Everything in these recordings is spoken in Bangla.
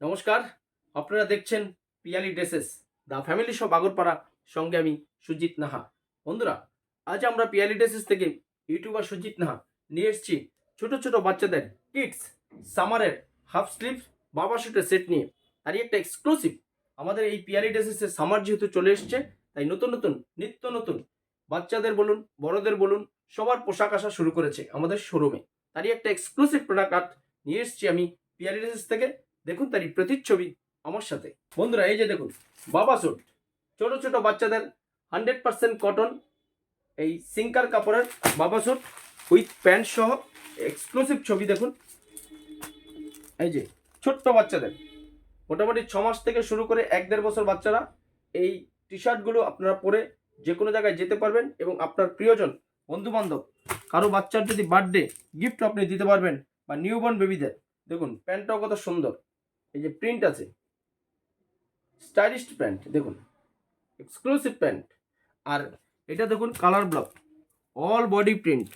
নমস্কার, আপনারা দেখছেন Piyali dresses, the family shop Agarpara, সঙ্গে আমি সুজিত নাহা। বন্ধুরা, আজ আমরা পিয়ালি ড্রেসেস থেকে ইউটিউবার সুজিত নাহা নিয়ে এসেছি ছোট ছোট বাচ্চাদের কিডস সামারের হাফ স্লিভ বাবা শুটের সেট নিয়ে। তারই একটা এক্সক্লুসিভ আমাদের এই পিয়ালি ড্রেসেসের সামার যেহেতু চলে এসছে, তাই নতুন নতুন, নিত্য নতুন বাচ্চাদের বলুন, বড়দের বলুন, সবার পোশাক আসা শুরু করেছে আমাদের শোরুমে তারই একটা এক্সক্লুসিভ প্রোডাক্ট নিয়ে এসেছি আমি পিয়ালি ড্রেসেস থেকে। দেখুন তারই প্রতিচ্ছবি আমার সাথে। বন্ধুরা, এই যে দেখুন, বাবা স্যুট ছোট ছোট বাচ্চাদের হান্ড্রেড পার্সেন্ট কটন এই সিঙ্কার কাপড়ের বাবা স্যুট উইথ প্যান্ট সহ এক্সক্লুসিভ ছবি দেখুন। এই যে, ছোট্ট বাচ্চাদের, মোটামুটি ছ মাস থেকে শুরু করে এক দেড় বছর বাচ্চারা এই টি শার্টগুলো আপনারা পরে যে কোনো জায়গায় যেতে পারবেন এবং আপনার প্রিয়জন বন্ধু বান্ধব কারও বাচ্চার যদি বার্থডে গিফট আপনি দিতে পারবেন বা নিউ নিউবর্ন বেবিদের দেখুন প্যান্টটাও কত সুন্দর। এই যে প্রিন্ট আছে স্টাইলিশ প্যান্ট দেখুন এক্সক্লুসিভ প্যান্ট আর এটা দেখুন colour block all body print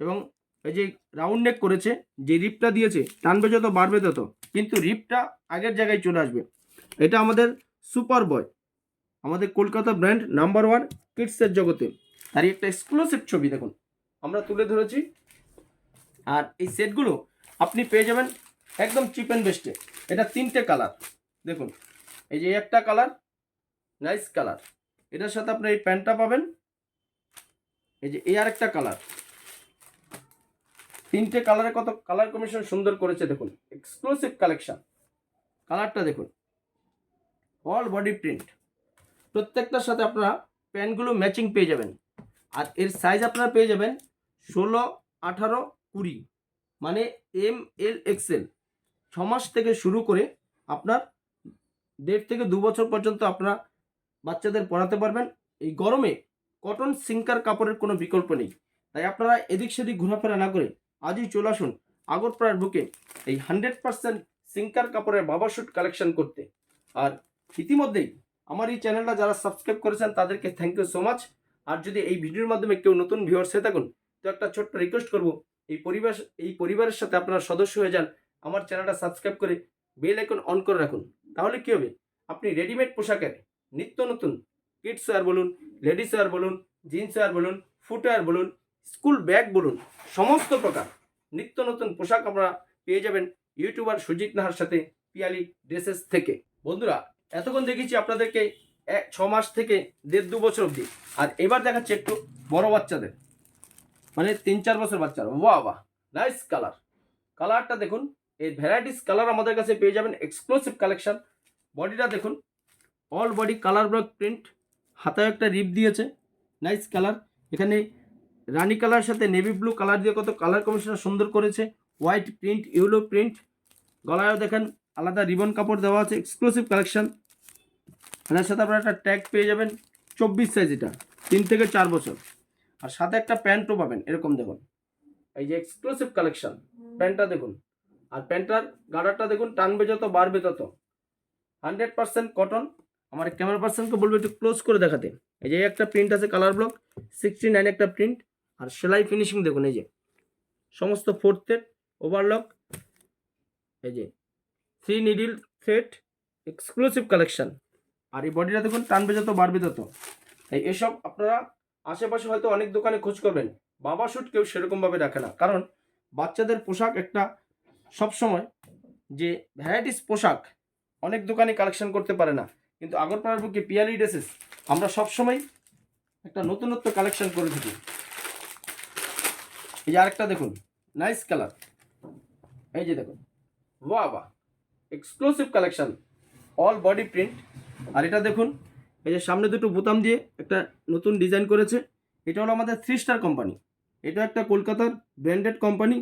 এবং এই যে রাউন্ড নেক করেছে, যে রিপটা দিয়েছে, টানবে যত, বাড়বে তত, কিন্তু রিপটা আগের জায়গায় চলে আসবে। এটা আমাদের সুপার বয় আমাদের কলকাতা ব্র্যান্ড নাম্বার ওয়ান কিডসের জগতে। তারই একটা এক্সক্লুসিভ ছবি দেখুন, আমরা তুলে ধরেছি। আর এই সেটগুলো আপনি পেয়ে যাবেন একদম চিপ অ্যান্ড বেস্টে। এটা তিনটে কালার। দেখুন, এই যে একটা কালার, নাইস কালার। এটার সাথে আপনি এই প্যান্টটা পাবেন। এই যে এই আর একটা কালার। তিনটে কালারে কত কালার কমিশন সুন্দর করেছে, দেখুন। এক্সক্লুসিভ কালেকশন কালারটা দেখুন। অল বডি প্রিন্ট প্রত্যেকটার সাথে আপনারা প্যান্টগুলো ম্যাচিং পেয়ে যাবেন। আর এর সাইজ আপনারা পেয়ে যাবেন ষোলো, আঠারো, কুড়ি। মানে এম এল এক্সেল ছ মাস থেকে শুরু করে আপনার দেড় থেকে দু বছর পর্যন্ত আপনারা বাচ্চাদের পড়াতে পারবেন। এই গরমে কটন সিঙ্কার কাপড়ের কোনো বিকল্প নেই। তাই আপনারা এদিক সেদিক ঘোরাফেরা না করে আজই চলে আসুন আগরপাড়ার বুকে এই হান্ড্রেড পার্সেন্ট সিঙ্কার কাপড়ের বাবা শুট কালেকশন করতে। আর ইতিমধ্যেই আমার এই চ্যানেলটা যারা সাবস্ক্রাইব করেছেন তাদেরকে থ্যাংক ইউ সো মাচ আর যদি এই ভিডিওর মাধ্যমে কেউ নতুন ভিউয়ার্স হয়ে থাকুন, তো একটা ছোট্ট রিকোয়েস্ট করব, এই পরিবার এই পরিবারের সাথে আপনারা সদস্য হয়ে যান। আমার চ্যানেলটা সাবস্ক্রাইব করে বেল আইকন অন করে রাখুন। তাহলে কী হবে? আপনি রেডিমেড পোশাকের নিত্য নতুন। কিডস ওয়্যার বলুন, লেডিস ওয়্যার বলুন, জিন্স ওয়্যার বলুন ফুটওয়্যার বলুন, স্কুল ব্যাগ বলুন, সমস্ত প্রকার নিত্য নতুন পোশাক আপনারা পেয়ে যাবেন ইউটিউবার সুজিত নাহার সাথে পিয়ালি ড্রেসেস থেকে। বন্ধুরা, এতক্ষণ দেখেছি আপনাদেরকে এক, ছ মাস থেকে দেড় দু বছর অবধি। আর এবার দেখাচ্ছে একটু বড় বাচ্চাদের। মানে তিন, চার বছর বাচ্চার। বাহ বাহ নাইস কালার কালারটা দেখুন এই ভ্যারাইটিস কালার আমাদের কাছে পেয়ে যাবেন এক্সক্লুসিভ কালেকশন বডিটা দেখুন all body colour block print হাতায় একটা রিপ দিয়েছে নাইস কালার এখানে রানি কালার সাথে নেভি ব্লু কালার দিয়ে কত কালার কমিশন সুন্দর করেছে। হোয়াইট প্রিন্ট ইউলো প্রিন্ট গলায়ও দেখেন, আলাদা রিবন কাপড় দেওয়া আছে এক্সক্লুসিভ কালেকশন এটার সাথে আপনারা একটা ট্যাগ পেয়ে যাবেন, চব্বিশ সাইজ এটা, তিন থেকে চার বছর। আর সাথে একটা প্যান্টও পাবেন, এরকম দেখুন। এই যে এক্সক্লুসিভ কালেকশন প্যান্টটা দেখুন। আর প্যান্টটার গাড়াটা দেখুন, টানবে যত, বাড়বে তত। হান্ড্রেড পার্সেন্ট কটন আমার ক্যামেরা পার্সনকে বলব, একটু ক্লোজ করে দেখাতে। এই যে একটা প্রিন্ট আছে কালার ব্লক সিক্সটি নাইন একটা প্রিন্ট আর সেলাই ফিনিশিং দেখুন, এই যে। সমস্ত ফোর্থের ওভারলক এই যে three needle thread exclusive collection আর এই বডিটা দেখুন, টানবে যত, বাড়বে তত। তাই এসব আপনারা আশেপাশে হয়তো অনেক দোকানে খোঁজ করবেন। বাবা শুট কেউ সেরকমভাবে রাখে না। কারণ বাচ্চাদের পোশাক একটা সবসময় যে ভ্যারাইটিস পোশাক অনেক দোকানে কালেকশন করতে পারে না। কিন্তু আগরপাড়ার বুকে পিয়ালি ড্রেসেস আমরা সবসময় একটা নতুনত্ব কালেকশন করে থাকি। এই যে আরেকটা দেখুন নাইস কালার এই যে দেখুন, বাহ বাহ exclusive collection all body print আর এটা দেখুন, এই যে সামনে দুটো বোতাম দিয়ে একটা নতুন ডিজাইন করেছে। এটা হলো আমাদের থ্রি স্টার কোম্পানি এটা একটা কলকাতার ব্র্যান্ডেড কোম্পানি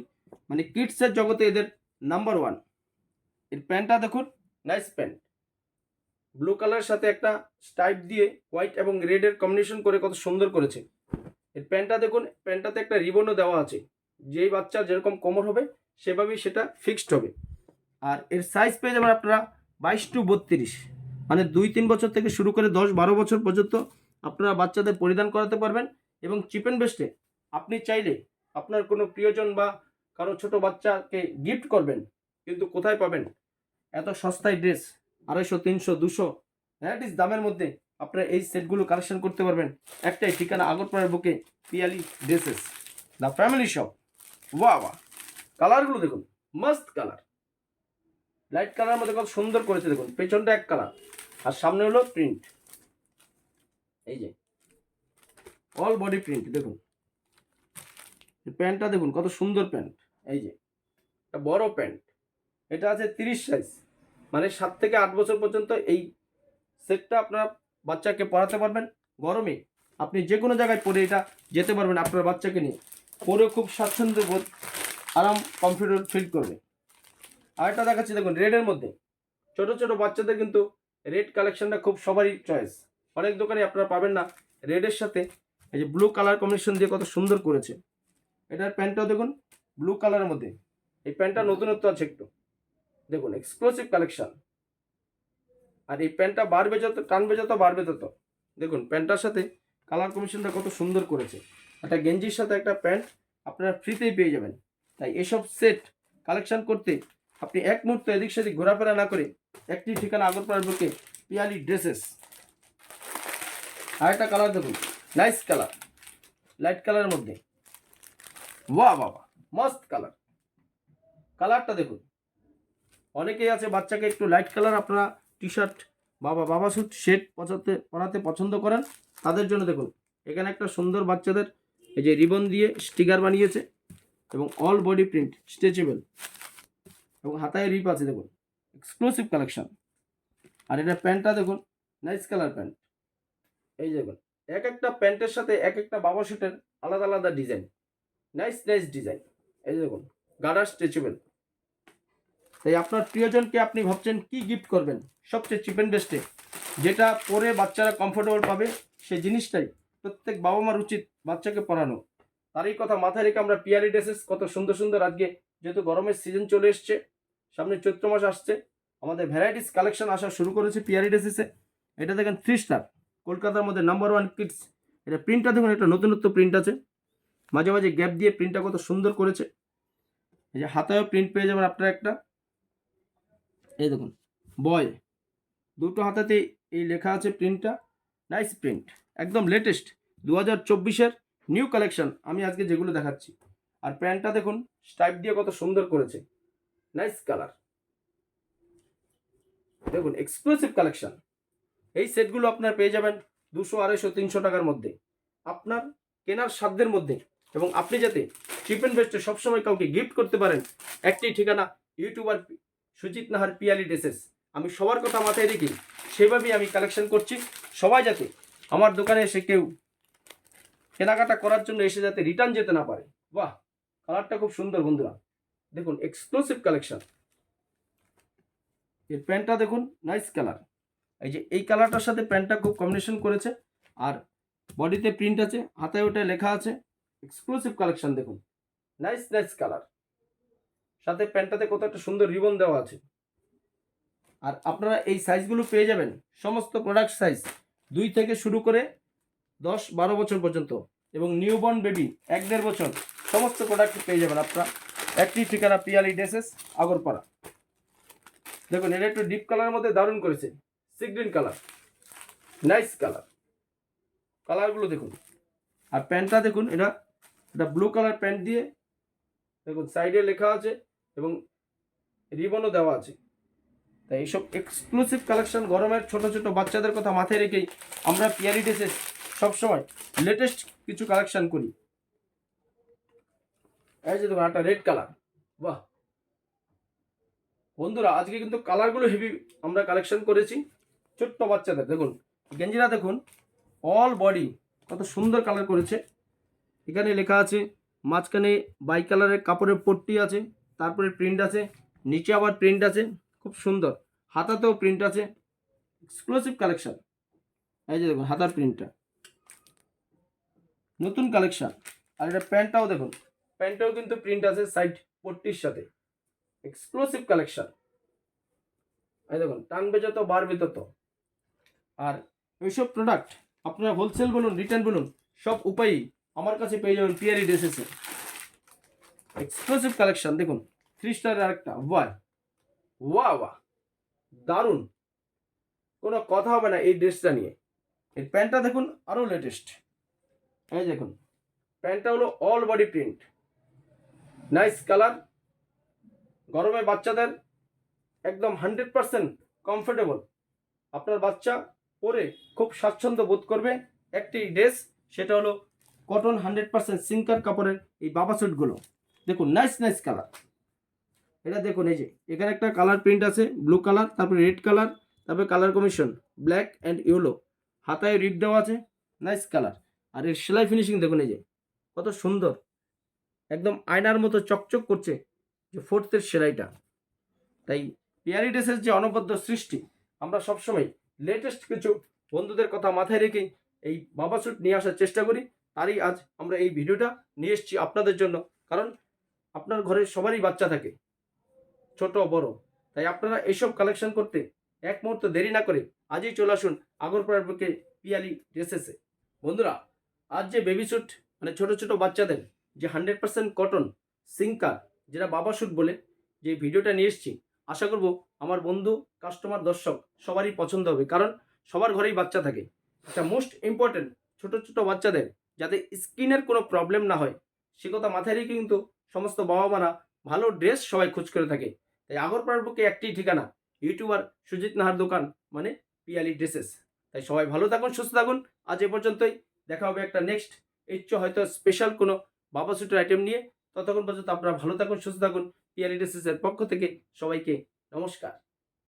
মানে কিডসের জগতে এদের নাম্বার ওয়ানের প্যান্টটা দেখুন নাইস প্যান্ট ব্লু কালারের সাথে একটা স্টাইপ দিয়ে হোয়াইট এবং রেডের কম্বিনেশন করে কত সুন্দর করেছে। এর প্যান্টটা দেখুন, প্যান্টটাতে একটা রিবনও দেওয়া আছে। যেই বাচ্চা যেরকম কোমর হবে, সেভাবেই সেটা ফিক্সড হবে। আর এর সাইজ পেয়ে যাবেন আপনারা বাইশ টু বত্রিশ। মানে দুই তিন বছর থেকে শুরু করে দশ বারো বছর পর্যন্ত আপনারা বাচ্চাদের পরিধান করাতে পারবেন এবং চিপ বেস্টে আপনি চাইলে আপনার কোনো প্রিয়জন বা কারও ছোট বাচ্চাকে গিফট করবেন, কিন্তু কোথায় পাবেন? এত সস্তায় ড্রেস আড়াইশো, তিনশো, দুশো ভ্যারাইটিস দামের মধ্যে আপনারা এই সেটগুলো কালেকশন করতে পারবেন। একটাই ঠিকানা আগরপাড়ার বুকে, Piyali dresses the family shop ওয়া ওয়া কালারগুলো দেখুন মস্ত কালার লাইট কালার মধ্যে কত সুন্দর করেছে দেখুন, পেছনটা এক কালার আর সামনে হলো প্রিন্ট এই যে অল বডি প্রিন্ট দেখুন। প্যান্টটা দেখুন, কত সুন্দর প্যান্ট। এই যে, একটা বড় প্যান্ট। এটা আছে তিরিশ সাইজ মানে সাত থেকে আট বছর পর্যন্ত এই সেটটা আপনার বাচ্চাকে পড়াতে পারবেন। গরমে আপনি যে কোনো জায়গায় পরে এটা যেতে পারবেন আপনার বাচ্চাকে নিয়ে। পরে খুব স্বাচ্ছন্দ্য বোধ, আরাম কমফোর্টেবল ফিল করবে। আরেকটা দেখাচ্ছি, দেখুন রেডের মধ্যে। ছোট ছোট বাচ্চাদের কিন্তু রেড কালেকশনটা খুব সবারই চয়েস অনেক দোকানে আপনারা পাবেন না রেডের সাথে। এই যে ব্লু কালার কম্বিনেশন দিয়ে কত সুন্দর করেছে। এটার প্যান্টটাও দেখুন ব্লু কালারের মধ্যে। এই প্যান্টটা নতুনত্ব আছে একটু। দেখুন এক্সক্লুসিভ কালেকশন আর এই প্যান্টটা বাড়বে যত টানবে যত বাড়বে তত। দেখুন প্যান্টটার সাথে কালার কমিশনটা কত সুন্দর করেছে। একটা গেঞ্জির সাথে একটা প্যান্ট আপনারা ফ্রিতেই পেয়ে যাবেন। তাই এসব সেট কালেকশন করতে আপনি এক মুহূর্ত এদিক সেদিক ঘোরাফেরা না করে একটি ঠিকানা আগরপাড়ার বুকে পিয়ালি ড্রেসেস। আর একটা কালার দেখুন নাইস কালার লাইট কালারের মধ্যে। বাহ বাবা মস্ত কালার কালারটা দেখুন। অনেকেই আছে বাচ্চাকে একটু লাইট কালার আপনারা টি শার্ট বাবা বাবা স্যুট শেড পচাতে পরাতে পছন্দ করেন, তাদের জন্য দেখুন, এখানে একটা সুন্দর বাচ্চাদের এই যে রিবন দিয়ে স্টিকার বানিয়েছে এবং অল বডি প্রিন্ট স্ট্রেচেবল এবং হাতায় রিপ আছে দেখুন এক্সক্লুসিভ কালেকশন আর এটা প্যান্টটা দেখুন নাইস কালার প্যান্ট। এই দেখুন, এক একটা প্যান্টের সাথে এক একটা বাবা শুটের আলাদা আলাদা ডিজাইন নাইস নাইস ডিজাইন এই দেখুন গাডার স্ট্রেচেবল তাই আপনার প্রিয়জনকে আপনি ভাবছেন কি গিফট করবেন? সবচেয়ে চিপ অ্যান্ড বেস্টে যেটা পরে বাচ্চারা কমফোর্টেবল পাবে সেই জিনিসটাই প্রত্যেক বাবা মার উচিত বাচ্চাকে পড়ানো তারই কথা মাথায় রেখে আমরা পিয়ারি ড্রেসেস কত সুন্দর সুন্দর আজকে, যেহেতু গরমের সিজন চলে এসছে, সামনে চৈত্র মাস আসছে, আমাদের ভ্যারাইটিস কালেকশন আসা শুরু করেছে পিয়ারি ড্রেসেসে এটা দেখেন থ্রি স্টার কলকাতার মধ্যে নাম্বার ওয়ান কিডস এটা প্রিন্টটা দেখুন, একটা নতুনত্ব প্রিন্ট আছে। মাঝে মাঝে গ্যাপ দিয়ে প্রিন্টটা কত সুন্দর করেছে। এই যে হাতায়ও প্রিন্ট পেয়ে যাবেন আপনারা একটা। এই দেখুন বয় দুটো হাতাতে এই লেখা আছে প্রিন্টটা নাইস প্রিন্ট একদম লেটেস্ট দু হাজার চব্বিশের নিউ কালেকশন আমি আজকে যেগুলো দেখাচ্ছি। আর প্যান্টটা দেখুন স্টাইপ দিয়ে কত সুন্দর করেছে। নাইস কালার দেখুন এক্সক্লুসিভ কালেকশন এই সেটগুলো আপনার পেয়ে যাবেন দুশো আড়াইশো তিনশো টাকার মধ্যে। আপনার কেনার সাধ্যের মধ্যে। এবং আপনি যাতে চিপ বেস্টে সবসময় কাউকে গিফট করতে পারেন, একটি ঠিকানা ইউটিউবার সুজিত নাহার পিয়ালি ড্রেসেস। আমি সবার কথা মাথায় রেখে সেভাবেই আমি কালেকশন করছি। সবাই যাতে আমার দোকানে এসে কেউ কেনাকাটা করার জন্য এসে যাতে রিটার্ন যেতে না পারে। বাহ! কালারটা খুব সুন্দর বন্ধুরা। দেখুন এক্সক্লুসিভ কালেকশন এর প্যান্টটা দেখুন নাইস কালার এই যে এই কালারটার সাথে প্যান্টটা খুব কম্বিনেশন করেছে। আর বডিতে প্রিন্ট আছে, হাতায় ওটায় লেখা আছে। এক্সক্লুসিভ কালেকশন দেখুন। নাইস নাইস কালার সাথে প্যান্টটাতে কত একটা সুন্দর রিবন দেওয়া আছে। আর আপনারা এই সাইজগুলো পেয়ে যাবেন। সমস্ত প্রোডাক্ট সাইজ দুই থেকে শুরু করে দশ, বারো বছর পর্যন্ত এবং নিউবর্ন বেবি এক, দেড় বছর সমস্ত প্রোডাক্ট পেয়ে যাবেন আপনারা। একটি ঠিকানা পিয়ালি ড্রেসেস, আগরপাড়া। দেখুন, এটা একটু ডিপ কালারের মধ্যে দারুণ করেছে। Sea green colour nice colour কালারগুলো দেখুন। আর প্যান্টটা দেখুন, এটা এটা ব্লু কালার প্যান্ট দিয়ে দেখুন সাইডে লেখা আছে এবং রিবনও দেওয়া আছে। তাই এইসব এক্সক্লুসিভ কালেকশন গরমের ছোট ছোট বাচ্চাদের কথা মাথায় রেখেই আমরা পিয়ারি ড্রেসে সবসময় লেটেস্ট কিছু কালেকশন করি। এই যে দেখুন একটা রেড কালার বাহ! বন্ধুরা, আজকে কিন্তু কালারগুলো হেভি আমরা কালেকশন করেছি ছোট্ট বাচ্চাদের। দেখুন, গেঞ্জিরা দেখুন অল বডি কত সুন্দর কালার করেছে। এখানে লেখা আছে, মাঝখানে বাই কালারের কাপড়ের পট্টি আছে, তারপরে প্রিন্ট আছে, নিচে আবার প্রিন্ট আছে, খুব সুন্দর। হাতাতেও প্রিন্ট আছে এক্সক্লুসিভ কালেকশান এই যে দেখুন, হাতার প্রিন্টটা নতুন কালেকশান আর এটা প্যান্টটাও দেখুন প্যান্টটাও কিন্তু প্রিন্ট আছে সাইড পট্টির সাথে। এক্সক্লুসিভ কালেকশন এই দেখুন, টানবে যত, বাড়বে তত। আর এইসব প্রোডাক্ট আপনারা হোলসেল বলুন রিটার্ন বলুন, সব উপায়ই আমার কাছে পেয়ে যাবেন পিয়ারি ড্রেসেসে এক্সক্লুসিভ কালেকশন দেখুন থ্রি স্টারের আরেকটা ওয়াই ওয়া ওয়া দারুণ। কোনো কথা হবে না এই ড্রেসটা নিয়ে। এই প্যান্টটা দেখুন আরও লেটেস্ট এই দেখুন, প্যান্টটা হলো all body print nice colour গরমে বাচ্চাদের একদম হান্ড্রেড পারসেন্ট কমফোর্টেবল আপনার বাচ্চা পরে খুব স্বাচ্ছন্দ্য বোধ করবে একটি ড্রেস সেটা হলো কটন হান্ড্রেড পারসেন্ট সিঙ্কার কাপড়ের এই বাবা স্যুটগুলো। দেখুন নাইস নাইস কালার এটা দেখুন, এই যে, এখানে একটা কালার প্রিন্ট আছে ব্লু কালার তারপরে রেড কালার তারপরে colour combination black and yellow হাতায় রিড দেওয়া আছে নাইস কালার আর এর সেলাই ফিনিশিং দেখুন, এই যে, কত সুন্দর। একদম আয়নার মতো চকচক করছে যে ফোর্থের সেলাইটা। তাই পিয়ারি ড্রেসের যে অনবদ্য সৃষ্টি, আমরা সবসময় লেটেস্ট কিছু বন্ধুদের কথা মাথায় রেখেই এই বাবা স্যুট নিয়ে আসার চেষ্টা করি। তারই আজ আমরা এই ভিডিওটা নিয়ে এসেছি আপনাদের জন্য। কারণ আপনার ঘরে সবারই বাচ্চা থাকে, ছোট, বড়। তাই আপনারা এসব কালেকশন করতে এক মুহূর্ত দেরি না করে আজই চলে আসুন আগরপাড়ার বুকে পিয়ালি ড্রেসেসে বন্ধুরা, আজ যে বেবি স্যুট মানে ছোট ছোট বাচ্চাদের যে হান্ড্রেড পার্সেন্ট কটন সিঙ্কার যেটা বাবা স্যুট বলে, যে ভিডিওটা নিয়ে এসেছি, আশা করব আমার বন্ধু কাস্টমার দর্শক সবারই পছন্দ হবে। কারণ সবার ঘরেই বাচ্চা থাকে। এটা মোস্ট ইম্পর্টেন্ট ছোট ছোট বাচ্চাদের যাতে স্কিনের কোনো প্রবলেম না হয়। সে কথা মাথায় রেখে কিন্তু সমস্ত বাবা মারা ভালো ড্রেস সবাই খোঁজ করে থাকে। তাই আগরপাড়ার বুকে একটি ঠিকানা, ইউটিউবার সুজিত নাহার দোকান মানে পিয়ালি ড্রেসেস তাই সবাই ভালো থাকুন, সুস্থ থাকুন। আজ এ পর্যন্তই। দেখা হবে একটা নেক্সট ইচ্ছ হয়তো স্পেশাল কোনো বাবা সুটের আইটেম নিয়ে। ততক্ষণ পর্যন্ত আপনারা ভালো থাকুন, সুস্থ থাকুন। পিয়ালি ড্রেসেসের পক্ষ থেকে সবাইকে নমস্কার।